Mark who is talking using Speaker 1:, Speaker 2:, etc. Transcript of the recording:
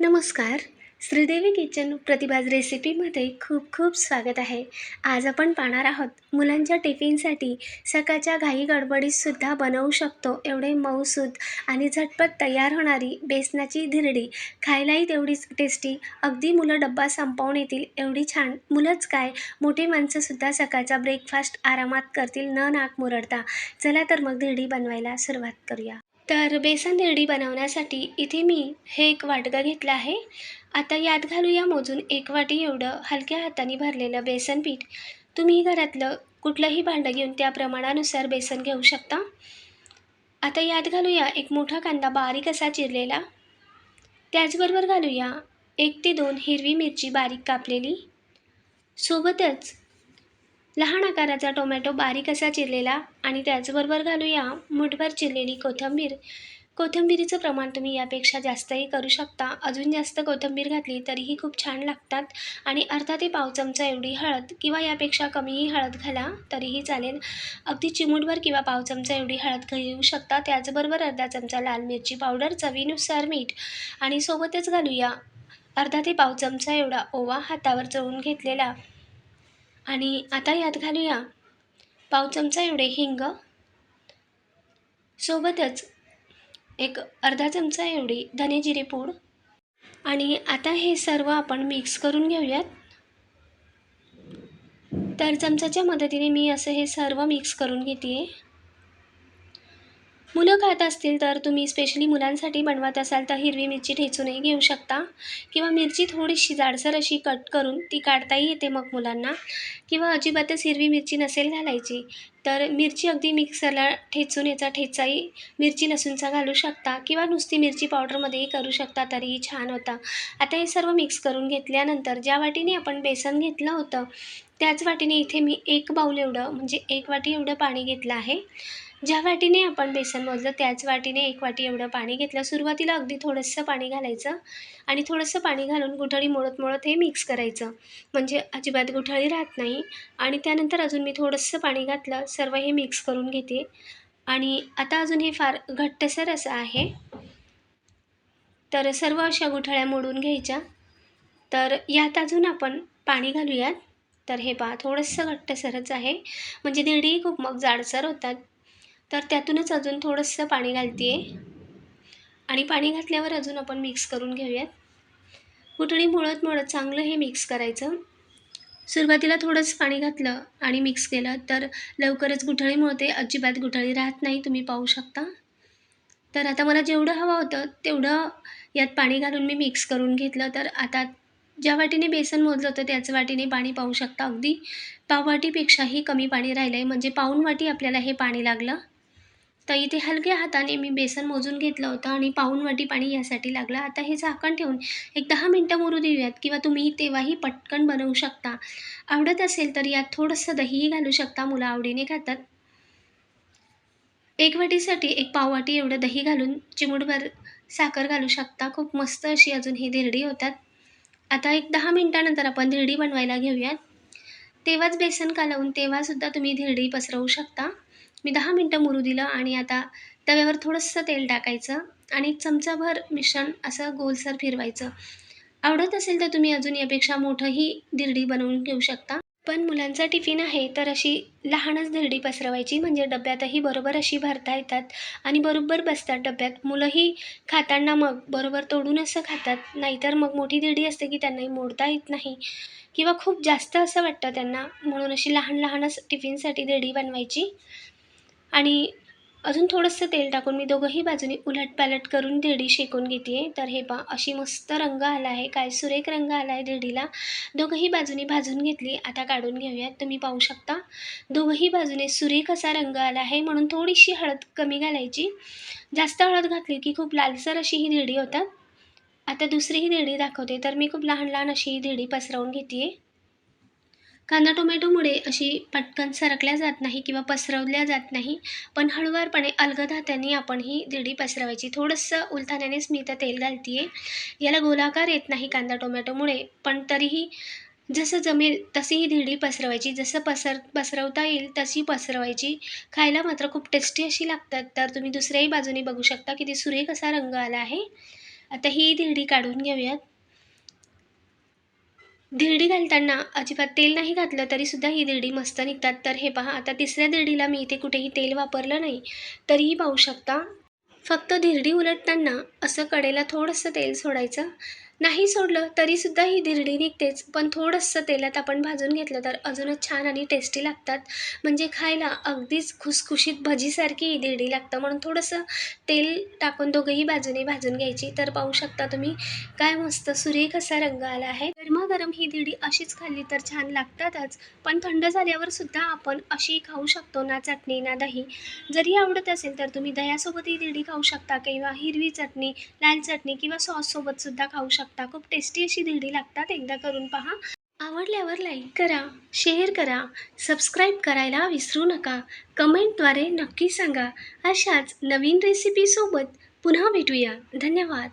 Speaker 1: नमस्कार. श्रीदेवी किचन प्रतिभाज रेसिपीमध्ये खूप खूप स्वागत आहे. आज आपण पाहणार आहोत मुलांच्या टिफिनसाठी सकाळच्या घाई गडबडीतसुद्धा बनवू शकतो एवढे मऊसूद आणि झटपट तयार होणारी बेसनाची धिरडी. खायलाही तेवढीच टेस्टी अगदी मुलं डब्बा संपवून येतील एवढी छान. मुलंच काय? मोठी माणसंसुद्धा सकाळचा ब्रेकफास्ट आरामात करतील न नाक मुरडता. चला तर मग धिरडी बनवायला सुरुवात करूया. तर बेसन धिरडी बनवण्यासाठी इथे मी हे एक वाटगं घेतलं आहे. आता यात घालूया मोजून एक वाटी एवढं हलक्या हाताने भरलेलं बेसन पीठ. तुम्ही घरातलं कुठलंही भांडं घेऊन त्या प्रमाणानुसार बेसन घेऊ शकता. आता यात घालूया एक मोठा कांदा बारीक असा चिरलेला. त्याचबरोबर घालूया एक ते दोन हिरवी मिरची बारीक कापलेली. सोबतच लहान आकाराचा टोमॅटो बारीक असा चिरलेला आणि त्याचबरोबर घालूया मुठभर चिरलेली कोथिंबीर. कोथिंबीरीचं प्रमाण तुम्ही यापेक्षा जास्तही करू शकता. अजून जास्त कोथिंबीर घातली तरीही खूप छान लागतात आणि अर्धा ते पाव चमचा एवढी हळद किंवा यापेक्षा कमीही हळद घाला तरीही चालेल. अगदी चिमूटभर किंवा पाव चमचा एवढी हळद घेऊ शकता. त्याचबरोबर अर्धा चमचा लाल मिरची पावडर चवीनुसार मीठ आणि सोबतच घालूया अर्धा ते पाव चमचा एवढा ओवा हातावर चळून घेतलेला. आणि आता यात घालूया पाव चमचा एवढे हिंग. सोबतच एक अर्धा चमचा एवढी धने जिरे पूड. आणि आता हे सर्व आपण मिक्स करून घेऊयात. तर चमचाच्या मदतीने मी असं हे सर्व मिक्स करून घेते आहे मुलं खात असतील तर तुम्ही स्पेशली मुलांसाठी बनवत असाल तर हिरवी मिरची ठेचूनही घेऊ शकता. किंवा मिरची थोडीशी जाडसर अशी कट करून ती काढताही येते मग मुलांना. किंवा अजिबातच हिरवी मिरची नसेल घालायची तर मिरची अगदी मिक्सरला ठेचून याचा ठेचाही मिरची लसूणचा घालू शकता किंवा नुसती मिरची पावडरमध्येही करू शकता तरीही छान होता. आता हे सर्व मिक्स करून घेतल्यानंतर ज्या वाटीने आपण बेसन घेतलं होतं त्याच वाटीने इथे मी एक बाऊल एवढं म्हणजे एक वाटी एवढं पाणी घेतलं आहे. ज्या वाटीने आपण बेसन मोजलं त्याच वाटीने एक वाटी एवढं पाणी घेतलं. सुरुवातीला अगदी थोडंसं पाणी घालायचं आणि थोडंसं पाणी घालून गुठळी मोडत मोडत हे मिक्स करायचं. म्हणजे अजिबात गुठळी राहत नाही. आणि त्यानंतर अजून मी थोडंसं पाणी घातलं सर्व हे मिक्स करून घेते. आणि आता अजून हे फार घट्टसर असं आहे. तर सर्व अशा गुठळ्या मोडून घ्यायच्या. तर यात अजून आपण पाणी घालूयात. तर हे पहा थोडंसं घट्टसरच आहे. म्हणजे दिरडीही खूप मग जाडसर होतात. तर त्यातूनच अजून थोडंसं पाणी घालते आहे आणि पाणी घातल्यावर अजून आपण मिक्स करून घेऊयात. गुठळी मुळत मुळत चांगलं हे मिक्स करायचं. सुरुवातीला थोडंच पाणी घातलं आणि मिक्स केलं तर लवकरच गुठळी मुळते. अजिबात गुठळी राहत नाही तुम्ही पाहू शकता. तर आता मला जेवढं हवं होतं तेवढं यात पाणी घालून मी मिक्स करून घेतलं. तर आता ज्या वाटीने बेसन मोजलं होतं त्याच वाटीने पाणी पाहू शकता अगदी. पाववाटीपेक्षाही कमी पाणी राहिलं आहे म्हणजे पाऊण वाटी आपल्याला हे पाणी लागलं. तर इथे हलक्या हाताने मी बेसन मोजून घेतलं होतं आणि पाऊण वाटी पाणी यासाठी लागलं. आता हे झाकण ठेवून एक दहा मिनटं मुरू देऊयात किंवा तुम्ही तेव्हाही पटकन बनवू शकता. आवडत असेल तर यात थोडंसं दहीही घालू शकता मुलं आवडीने खातात. एक वाटीसाठी एक पाववाटी एवढं दही घालून चिमूटभर साखर घालू शकता. खूप मस्त अशी अजून ही धिरडी होतात. आता एक दहा मिनटानंतर आपण धिरडी बनवायला घेऊयात. तेव्हाच बेसन कालवून तेव्हासुद्धा तुम्ही धिरडी पसरवू शकता. मी दहा मिनटं मुरू दिलं आणि आता तव्यावर थोडंसं तेल टाकायचं आणि चमचाभर मिश्रण असं गोलसर फिरवायचं. आवडत असेल तर तुम्ही अजून यापेक्षा मोठंही धिरडी बनवून घेऊ शकता. पण मुलांचा टिफिन आहे तर अशी लहानच धिरडी पसरवायची म्हणजे डब्यातही बरोबर अशी भरता येतात आणि बरोबर बसतात डब्यात. मुलंही खाताना मग बरोबर तोडून असं खातात नाहीतर मग मोठी धिरडी असते की त्यांनाही मोडता येत नाही. किंवा खूप जास्त असं वाटतं त्यांना म्हणून अशी लहान लहानच टिफिनसाठी धिरडी बनवायची. आणि अजून थोडंसं तेल टाकून मी दोघंही बाजूने उलटपालट करून धिरडी शेकून घेते आहे तर हे पा अशी मस्त रंग आला आहे. काय सुरेख रंग आला आहे धिरडीला दोघंही बाजूने भाजून घेतली. आता काढून घेऊयात. तुम्ही पाहू शकता. दोघंही बाजूने सुरेख असा रंग आला आहे. म्हणून थोडीशी हळद कमी घालायची. जास्त हळद घातली की खूप लालसर अशी ही धिरडी होतात. आता दुसरी ही धिरडी दाखवते. तर मी खूप लहान लहान अशी ही धिरडी पसरवून घेते आहे कांदा टोमॅटोमुळे अशी पटकन सरकल्या जात नाही किंवा पसरवल्या जात नाही. पण हळूवारपणे अलगद हाताने आपण ही दिडी पसरवायची. थोडंसं उलथाण्यानेच मी इथं तेल घालते आहे याला गोलाकार येत नाही कांदा टोमॅटोमुळे. पण तरीही जसं जमेल तशी ही धिरडी पसरवायची. जसं पसर पसरवता येईल तशी पसरवायची. खायला मात्र खूप टेस्टी अशी लागतात. तर तुम्ही दुसऱ्याही बाजूने बघू शकता की ती सुरेख असा रंग आला आहे. आता ही धिरडी काढून घेऊयात. धिरडी घालताना अजिबात तेल नाही घातलं तरीसुद्धा ही धिरडी मस्त निघतात. तर हे पहा आता तिसऱ्या धिरडीला मी इथे कुठेही तेल वापरलं नाही. तरीही पाहू शकता. फक्त धिरडी उलटताना असं कडेला थोडंसं तेल सोडायचं. नाही सोडलं तरीसुद्धा ही धिरडी निघतेच. पण थोडंसं तेलात आपण भाजून घेतलं तर अजूनच छान आणि टेस्टी लागतात. म्हणजे खायला अगदीच खुसखुशीत भजीसारखी ही धिरडी लागतं. म्हणून थोडंसं तेल टाकून दोघंही बाजूने भाजून घ्यायची. तर पाहू शकता तुम्ही काय मस्त सुरेख असा रंग आला आहे. गरमागरम ही धिरडी अशीच खाल्ली तर छान लागतातच. पण थंड झाल्यावर सुद्धा आपण अशी खाऊ शकतो ना चटणी ना दही. जरी आवडत असेल तर तुम्ही दह्यासोबत ही धिरडी खाऊ शकता किंवा हिरवी चटणी लाल चटणी किंवा सॉससोबत सुद्धा खाऊ शकता. खूप टेस्टी अशी धिरडी लागतात. एकदा करून पहा. आवडल्यावर लाईक करा शेअर करा सबस्क्राईब करायला विसरू नका. कमेंटद्वारे नक्की सांगा. अशाच नवीन रेसिपीसोबत पुन्हा भेटूया. धन्यवाद.